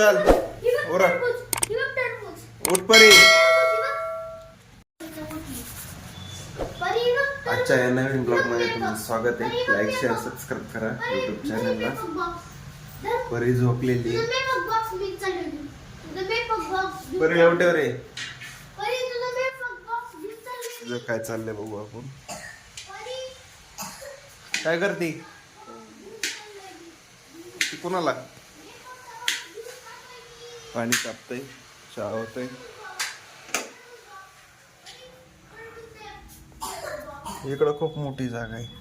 चल ओरा उठ. परी. आजच्या या नवीन ब्लॉगमध्ये तुमचं स्वागत आहे. लाईक शेअर सबस्क्राईब करा युट्यूब चॅनलला परी झोपलेली. परी एवढ्यावर आहे तुझं काय चाललंय बघू आपण. काय करते? कोणाला? पाणी तापतंय चहा होतंय. इकडं खूप मोठी जागा आहे.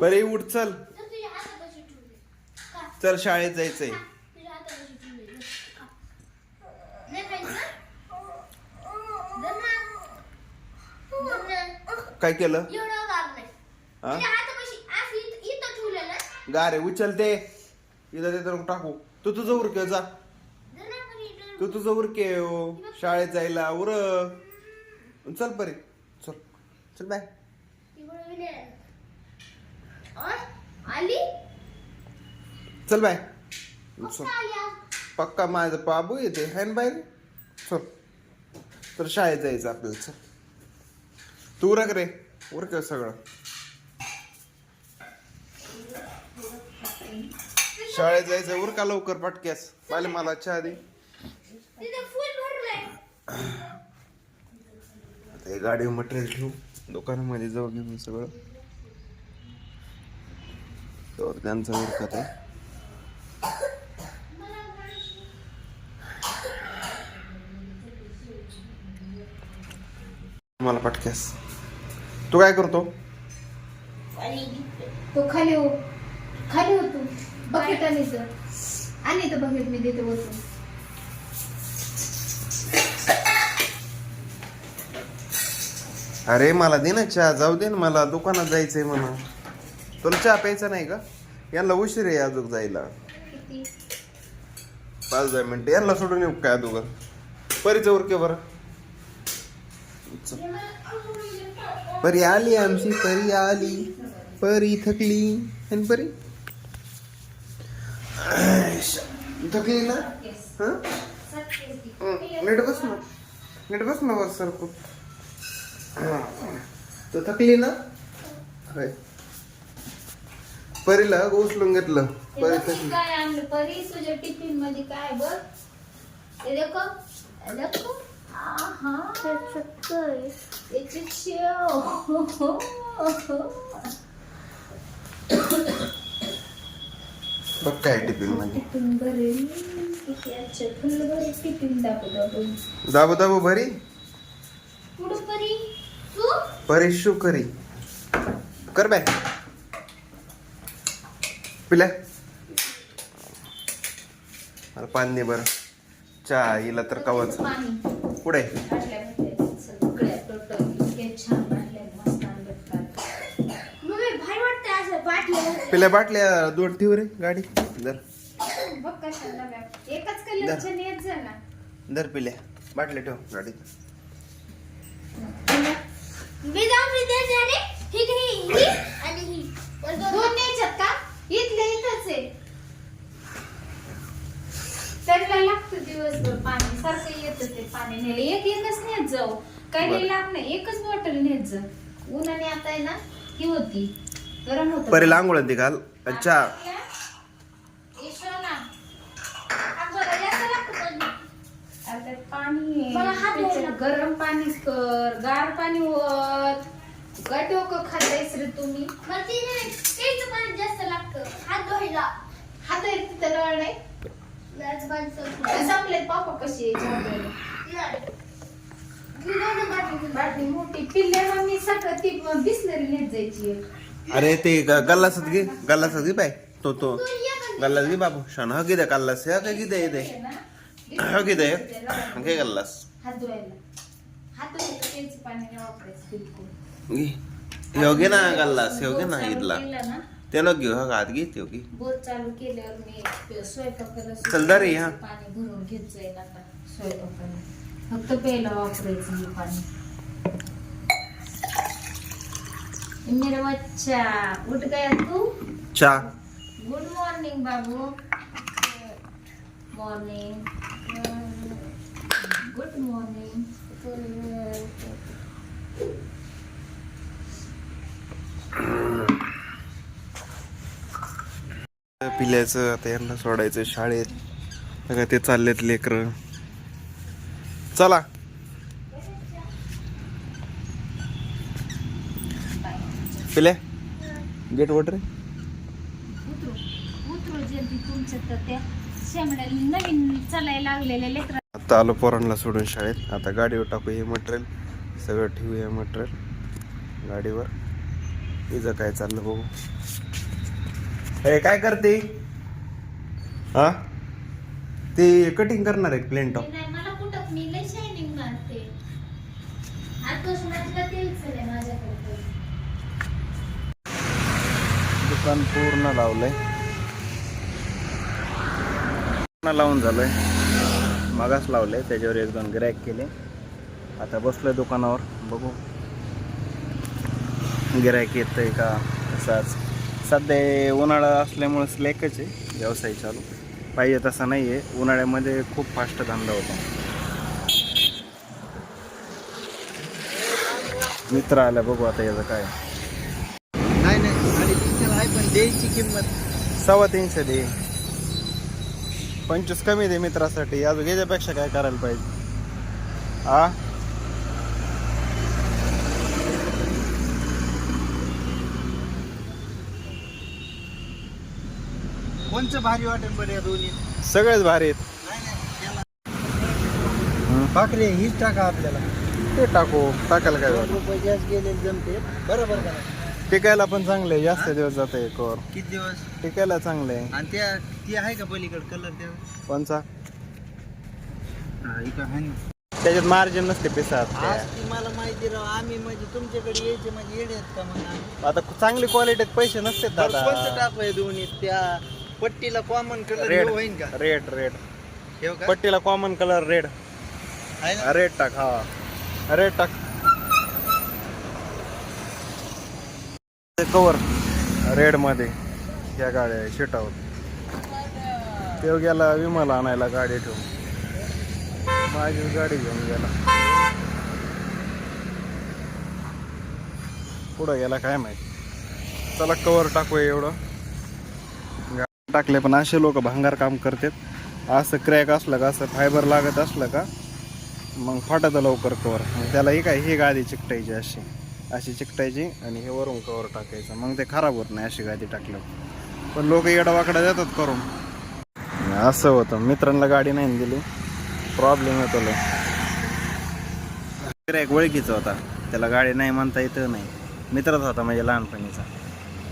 बरे उठ चल. चल शाळेत जायचंय. काय केलं? हा? गारे उचलते. इथं ते तर टाकू. तू तुझं उरके जा. तू तुझं उरके शाळेत जायला उर. चल परे. चल. चल बाय. चल बाय. चल. पक्का माझं बाबू येते हॅन बाय चल. तर शाळेत जायचं आपल्याला. चल. तू उरक रे. उरक सगळं. शाळेत जायचं उरका लवकर पटक्यास? पाहिले मला चहा दे. आता हे गाडी मटेरियल ठेवू. दुकानामध्ये जाऊ घेऊन सगळं. तर त्यांचं उरकत आहे. मला पटक्यास. तू काय करतो? तो खाली हो. खाली हो तू. बकेट आणि तर आणि तर बकेट मी देते वरतून अरे मला दे ना चहा जाऊ दे ना मला दुकानात जायचंय म्हणून. तुला चहा प्यायचा नाही का? यांना उशीर आहे अजून जायला. किती? पाच दहा मिनिटं. यांना सोडून येऊ काय अगोदर परीचं उरके बरं. परी आली आमची परी आली. परी थकली. आणि परी. थकली ना हं? हं, नीट बस ना. नीट बस ना वर सरकू तू थकली ना होय परीला उचलून घेतलं. परी थकली काय आणलं. परी तुझ्या टिफिनमध्ये काय बघ. ते देखो. देखो. आहा. त्याची शेव. बघ काय टिफिनमध्ये. दाबो दाबो भरी. भरी शू करी कर बाय पिल्या पाणी बर. चहा हिला तर कवच. पुढे असं बाटल्या दोन ठेव रे गाडी. दर बघ कशा डब्या एकच कलरच्या नेत जा ना दर पिल्या. बाटल्या ठेव गाडीत. मी जाऊन मी द्यायचे आणि ही ही ही आणि ही. वर दोन- दोन न्यायच्यात का? इथले इथंच आहे. त्यांना लागतं दिवसभर पाणी. सारखं येतं ते पाणी नेलं. एक एकच नेत जाऊ. काही बरं. नाही लाग नाही एकच बॉटल नेत जा. उन्हाने आता आहे ना ही होती. गरम होत परीला आंघोळ ती घाल. चहा पाणी. त्याच्यात गरम पाणी कर. गार पाणी होत काय डोकं खातायस रे तुम्ही. पाणी जास्त लागतं. हात धुवायला. हात आहे तिथं नळ नाही? लाज माणसं संपले पापा कशी आहे झोपायला. नाही. मी बाटली मोठी. पिल्ल्या सगळं ती बिसलरी नेत जायची एक. अरे ते ग- गल्लासात घे गल्लासात घे बाय तो तो तू. गल्लास घे बाबू? शान हा किती गल्लास हा काय किती येते? हा किती घे गल्लास? ह्यो घे ना गल्लास ह्यो घे ना इथला. त्याला घेऊ हा हात घे त्यो घे बोट चालू केल्यावर मी स्वयंपाकाला चल दर रे, हा. पाणी भरून घेत जाईल आता स्वयंपाकाला. फक्त प्यायला वापरायचं हे पाणी. मेरा बच्चा उठ गया तू. चा. गुड मॉर्निंग बाबू. मॉर्निंग गुड मॉर्निंग पिल्याचं आता यांना सोडायचं शाळेत. बघा ते चाललेत लेकर. चला पिल्या गेट वट रे उतरू उतरू जल्दी तुमचं तर त्या शेमड्या नवीन चालायला लागलेले लेकर आता आलो पोरांना सोडून शाळेत. आता गाडीवर टाकू हे मटेरियल सगळं ठेवू हे मटेरियल गाडीवर. इथं काय चाललं बघू. हे काय करते? हा? ते कटिंग करणार आहे प्लेन टॉप नाही मला कुठं मी लय शायनिंग मारते आजपासून माझ्या तेल चाललंय माझ्याकडे दुकान पूर्ण लावलंय. पूर्ण लावून झालंय. मागास लावलंय त्याच्यावर एक दोन ग्रॅक केले. आता बसलोय दुकानावर बघू. गिरायक आहे का तसाच सध्या उन्हाळा असल्यामुळे स्लेकच आहे व्यवसाय चालू. पाहिजे तसा नाही आहे उन्हाळ्यामध्ये खूप फास्ट धंदा होता. मित्र आला बघू आता याचं काय नाही नाही साडेतीनशेला आहे पण द्यायची किंमत? सव्वा तीनशे दे. पंचवीस कमी दे मित्रासाठी. अजून याच्यापेक्षा काय करायला पाहिजे? आ? कोणचं भारी वाटेल बरं या दोन्ही? सगळेच भारी आहेत. पाकरे हीच टाका आपल्याला. ते टाकू. टाकायला काय? दोन झालं रुपये जास्त गेले जमते. बरोबर का? टिकायला पण चांगले आहे, जास्त दिवस जाते कवर किती दिवस? टिकायला चांगले आहे. आणि त्या ती आहे का पलीकडे? कलर त्या? कोणचा? हा इथं आहे ना. त्याच्यात मार्जिन नसते पिसात. आज ती मला माहिती राव आम्ही म्हणजे तुमच्याकडे यायचे म्हणजे येडे आहेत का मग आम्ही? आता चांगली क्वालिटीत पैसे नसते बरं, कोणतं दादा टाकू आहे दोन्ही? त्या पट्टीला कॉमन कलर रेड होईन का? रेड रेड ठेव का? पट्टीला कॉमन कलर रेड आहे ना? रेड टाक हा. रेड टाक. कवर रेडमध्ये या गाड्या आहोत तेव गेला विमाला आणायला गाडी ठेवून. माझी गाडी घेऊन गेला. पुढं गेला काय माहिती. चला कवर टाकूया एवढं. गाडी टाकले पण असे लोक भांगार काम करतात. असं क्रॅक असलं का असं फायबर लागत असलं का मग फाटत लवकर कवर मग त्याला एक काय ही गादी चिकटायची अशी. अशी चिकटायची आणि हे वरून कवर टाकायचं. मग ते खराब होत नाही अशी गादी टाकल्यावर. पण लोक येडावाकडा देतात करून. असं होतं. मित्रांना गाडी नाही दिली. प्रॉब्लेम येतो एक ओळखीचा होता. त्याला गाडी नाही म्हणता येतं नाही. मित्रच होता म्हणजे लहानपणीचा.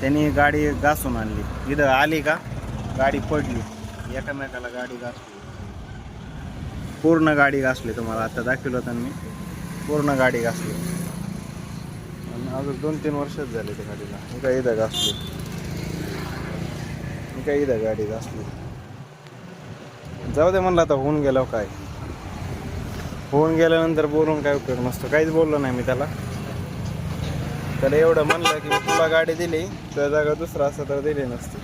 त्यांनी गाडी घासून आणली. इथं आली का? गाडी पडली. एकामेकाला गाडी घासली. पूर्ण गाडी घासली तुम्हाला. आता दाखवलं होतं मी पूर्ण गाडी घासली. अजून दोन तीन वर्षच झाले त्या गाडीला. मी काय इथं घासली. मी काय इथं गाडी घासली. जाऊ दे म्हणलं आता होऊन गेलो काय. होऊन गेल्यानंतर बोलून काय उपयोग नसतो. काहीच बोललो नाही मी त्याला. त्याला एवढं म्हणलं की मी तुला गाडी दिली तर जागा दुसरा असं तर दिली नसती.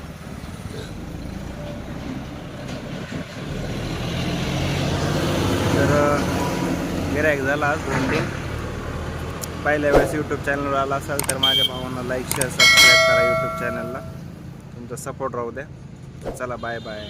तर गिरायक झाला आज दोन तीन. पहिल्या वेळेस यूट्यूब चॅनलवर आला असाल तर माझ्या भावांना लाईक शेअर सबस्क्राईब करा यूट्यूब चॅनलला तुमचा सपोर्ट राहू द्या. तर चला बाय बाय